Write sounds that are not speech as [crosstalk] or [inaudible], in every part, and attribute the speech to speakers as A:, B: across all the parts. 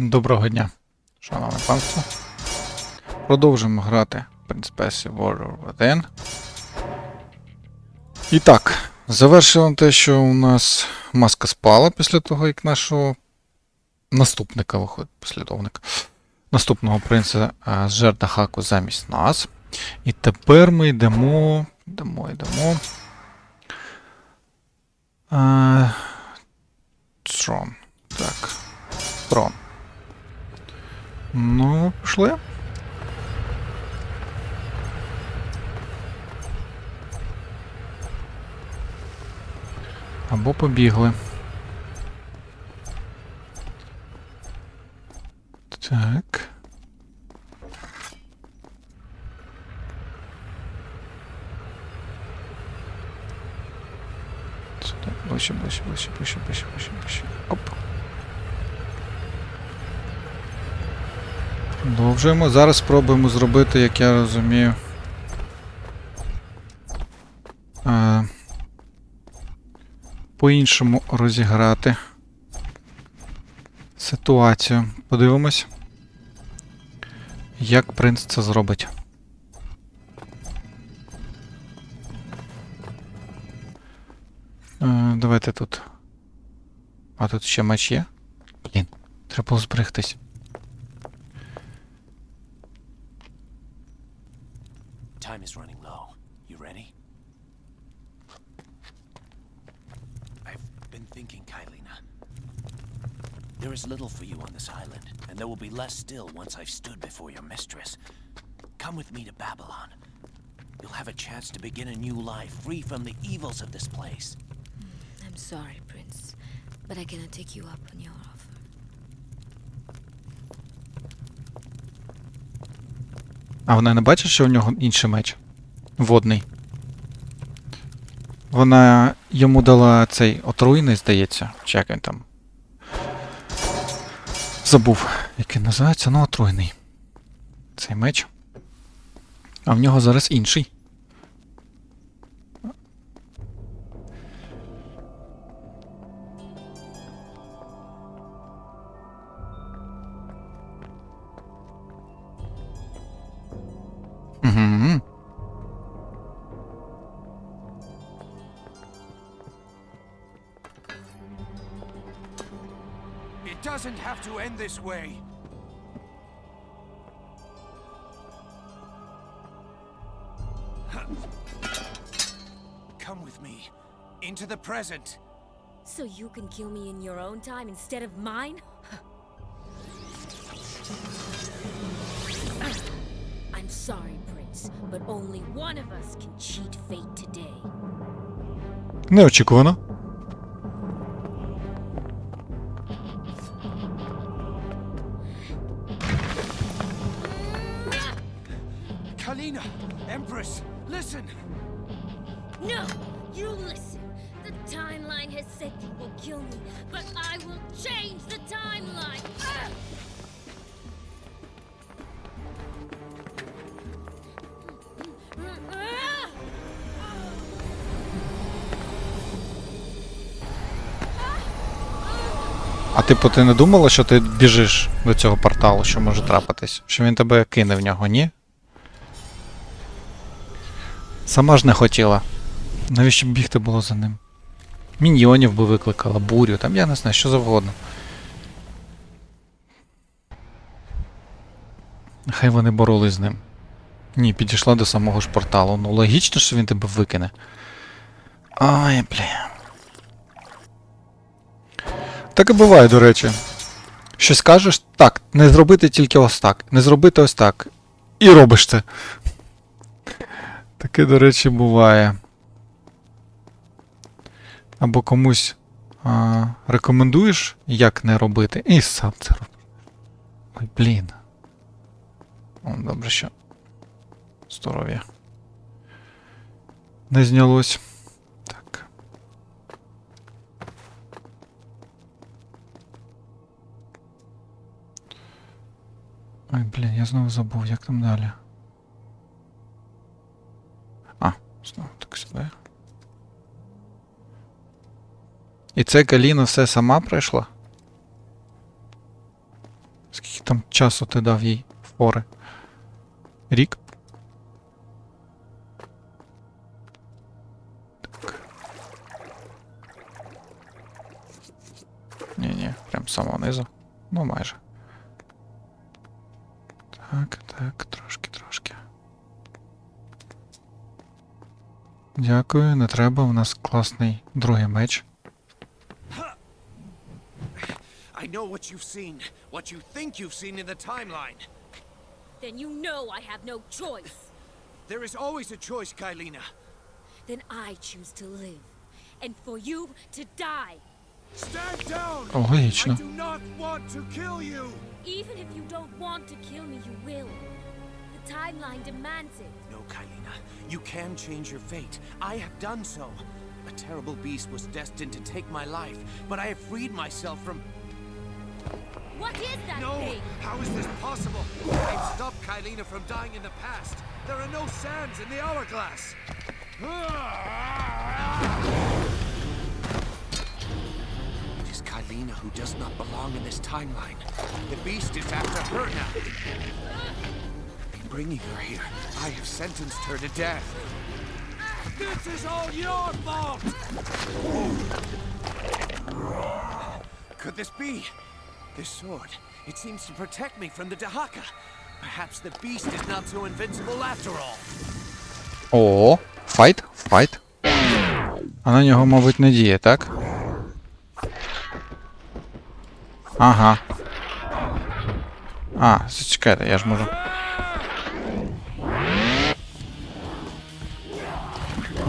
A: Доброго дня, шановне панство. Продовжимо грати Percy Warrior Within. І так, завершимо те, що у нас маска спала після того, як нашого наступника виходить, послідовник. Наступного принца з жерда хаку замість нас. І тепер ми йдемо. Йдемо, йдемо. Трон. Так. Трон. Ну, пішли. Або побігли. Так. Сюди. Ближче, ближче, ближче, ближче. Продовжуємо. Зараз спробуємо зробити, як я розумію. Е, по-іншому розіграти ситуацію. Подивимось, як принц це зробить. Е, давайте тут. А тут ще меч є? Блін, треба зберегтись.
B: Time is running low. You ready? I've been thinking, Kylina. There is little for you on this island, and there will be less still once I've stood before your mistress. Come with me to Babylon. You'll have a chance to begin a new life, free from the evils of this place.
C: Hmm, I'm sorry, Prince, but I cannot take you up on your
A: А вона не бачить, що у нього інший меч? Водний. Вона йому дала цей отруйний, здається. Чи там. Забув, як він називається, ну отруйний. Цей меч. А в нього зараз інший.
D: It doesn't have to end this way. [laughs] Come with me. Into the present.
C: So you can kill me in your own time instead of mine? [laughs] I'm sorry, Prince, but only one of us can cheat fate today.
A: Неочікувано.
D: Kalina, Empress, listen.
C: No! You listen! The timeline has said you will kill me, but I will change the timeline! Ah! Ah!
A: А типу, ти не думала, що ти біжиш до цього порталу, що може трапитись? Що він тебе кине в нього, ні? Сама ж не хотіла. Навіщо б бігти було за ним? Міньйонів би викликала, бурю, там я не знаю, що завгодно. Нехай вони боролись з ним. Ні, підійшла до самого ж порталу. Ну логічно, що він тебе викине. Ай, бля. Так і буває, до речі. Щось кажеш, так, не зробити тільки ось так, не зробити ось так. І робиш це. Таке, до речі, буває. Або комусь а, рекомендуєш, як не робити, і сам це робиш. Ой, блін. О, добре, що. Здоров'я. Не знялось. Так. Ой, блін, я знову забув, як там далі. Знову так сюди. І це Каліна все сама пройшла? там часу ти дав їй фори? Рік? Ні-ні, прям з самого низу. Ну, майже. Дякую, не треба. У нас класний другий меч.
D: I know what you've seen, what you think you've seen in the timeline.
C: Then you know I have no choice.
D: There is always a choice, Kylina.
C: Then I choose to live. And for you to die.
D: Stand down!
A: Логічно.
D: I do not want to kill you!
C: Even if you don't want to kill me, you will. The timeline demands it.
D: No, Kylina. You can change your fate. I have done so. A terrible beast was destined to take my life, but I have freed myself from.
C: What is that
D: No!
C: thing?
D: How is this possible? I've stopped Kylina from dying in the past. There are no sands in the hourglass. It is Kylina who does not belong in this timeline. The beast is after her now. In bringing her here, I have sentenced her to death. This is all your fault! Could this be? This sword, it seems to protect me from the Dahaka. Perhaps the beast is not so invincible after all.
A: О, файт, файт. А на нього, мабуть, не діє, так? Ага. А, зачекайте, я ж можу.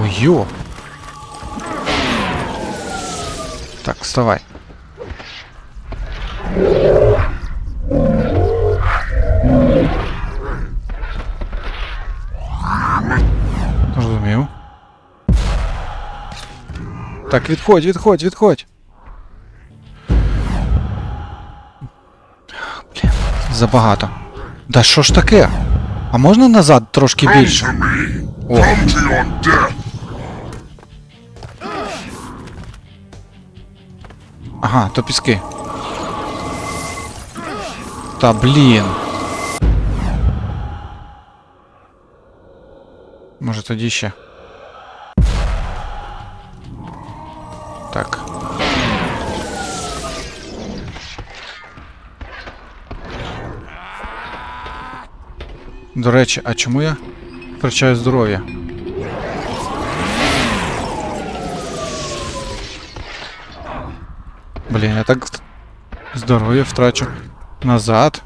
A: Ой, йо. Так, вставай. Розумів. Так, відходь, відходь, відходь. Блін, забагато. Да що ж таке? А можна назад трошки більше? О. Ага, то піски. Та блін. Може тоді ще. Так. До речі, а чому я втрачаю здоров'я? Блін, я так здоров'я втрачу. Назад.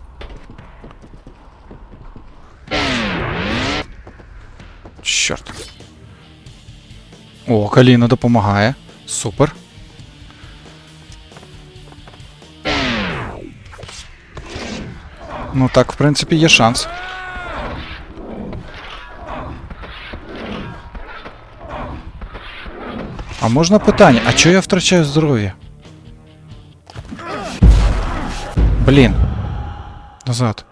A: Чорт. О, Каліна допомагає. Супер. Ну так, в принципі, є шанс. А можна питання, а чого я втрачаю здоров'я? Блін. Назад.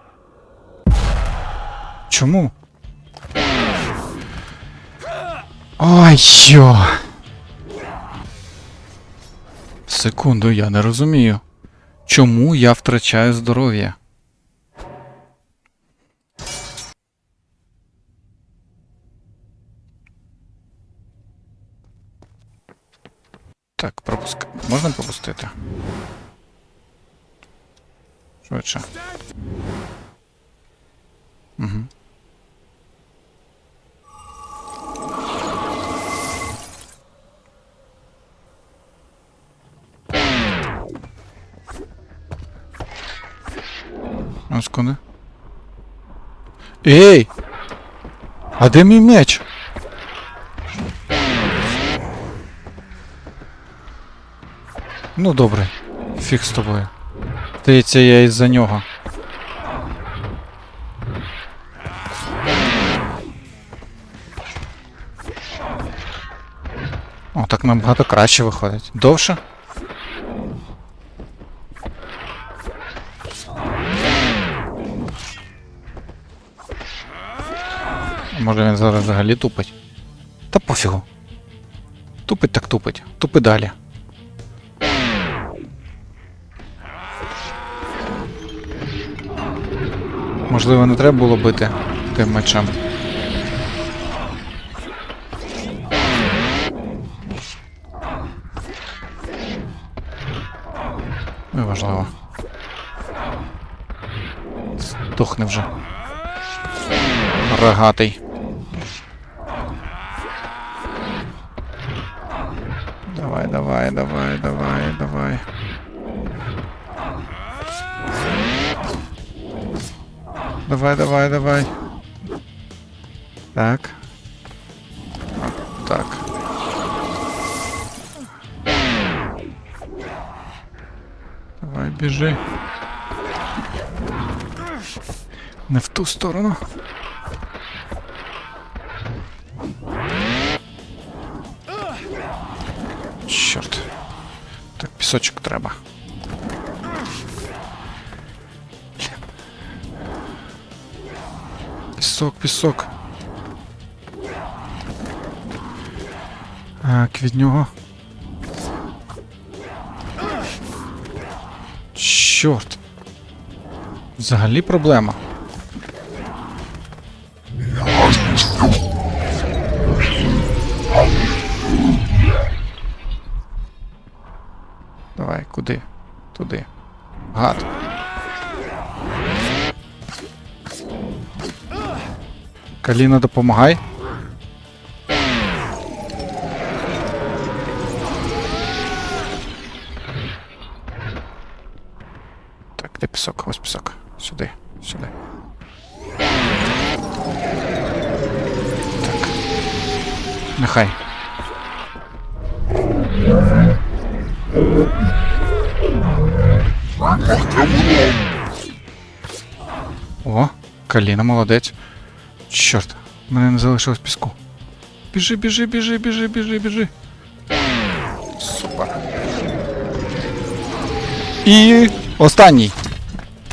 A: Чому? Ой, йо. Секунду, я не розумію. Чому я втрачаю здоров'я? Так, пропуск. Можна пропустити? Швидше. Угу. А секунди. Ей! А де мій меч? Ну добре, фіг з тобою. Здається, я із-за нього. О, так набагато краще виходить. Довше? Може він зараз взагалі тупить? Та пофігу. Тупить так тупить. Тупи далі. Можливо, не треба було бити тим мечем. Неважливо. Здохне вже. Рогатий. Давай, давай, давай, давай, давай. Давай, давай, давай. Так. Так. Давай, біжи. Не в ту сторону. Чорт. Так, пісочок треба. Пісок, пісок. Так, від нього. Чорт. Взагалі проблема. Давай, куди? Туди. Гад. Каліна, допомагай. Так, де пісок? Ось пісок. Сюди, сюди. Так. Нехай. О, Каліна, молодець. Чорт, мене не залишилось піску. Біжи, біжи, біжи, біжи, біжи, біжи. Супер. І останній.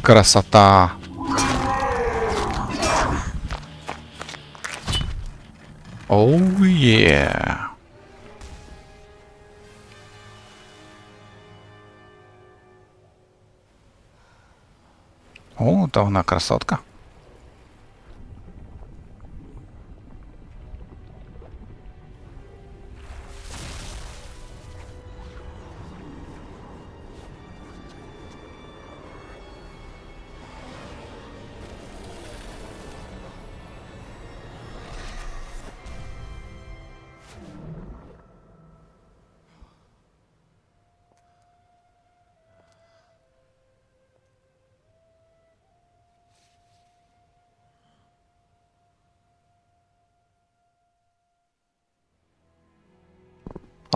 A: Красота. Оу є. О, та вона красотка.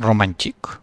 B: Romanchik.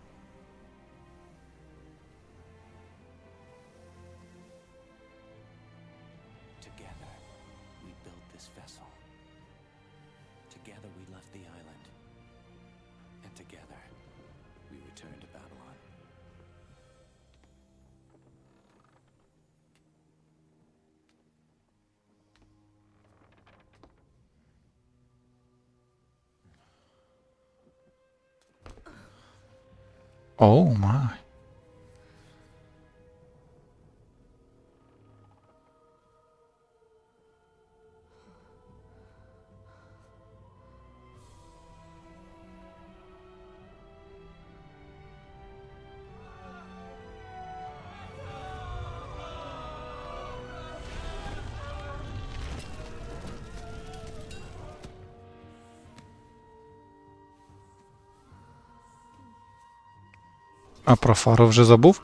A: Oh my. А про фару вже забув?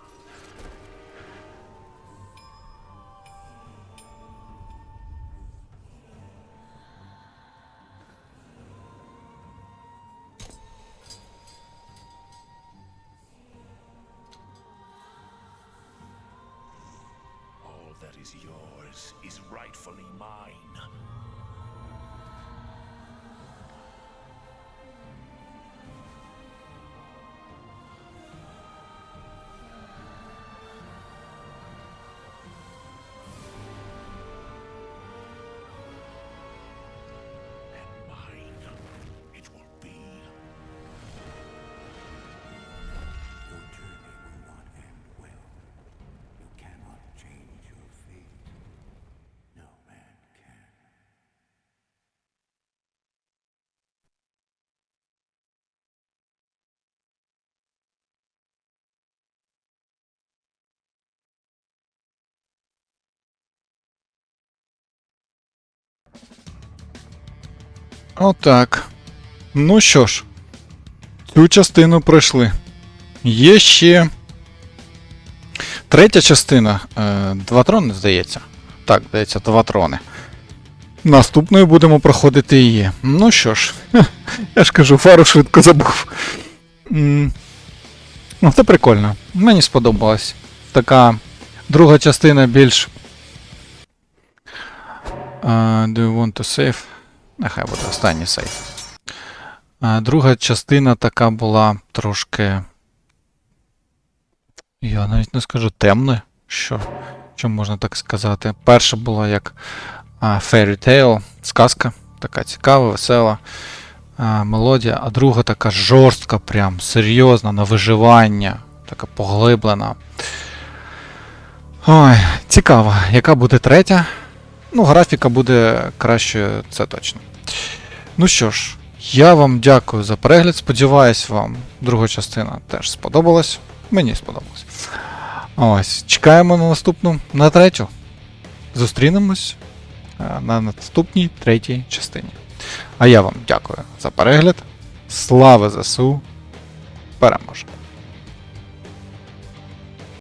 A: Отак. Ну що ж, цю частину пройшли. Є ще. Третя частина. Е, два трони, здається. Так, здається, два трони. Наступною будемо проходити її. Ну що ж, [laughs] я ж кажу, фару швидко забув. Ну, це прикольно. Мені сподобалось. Така друга частина більш. Uh, do you want to save? Нехай буде останній сейф. Друга частина така була трошки. Я навіть не скажу темною, що, що можна так сказати. Перша була як Fairy Tale, сказка, така цікава, весела а, мелодія, а друга така жорстка, прям серйозна, на виживання, така поглиблена. Ой, цікаво, яка буде третя? Ну, графіка буде кращою, це точно. Ну що ж, я вам дякую за перегляд. Сподіваюсь, вам друга частина теж сподобалась. Мені сподобалось. Ось, чекаємо на наступну, на третю. Зустрінемось е, на наступній третій частині. А я вам дякую за перегляд. Слава ЗСУ! Переможе!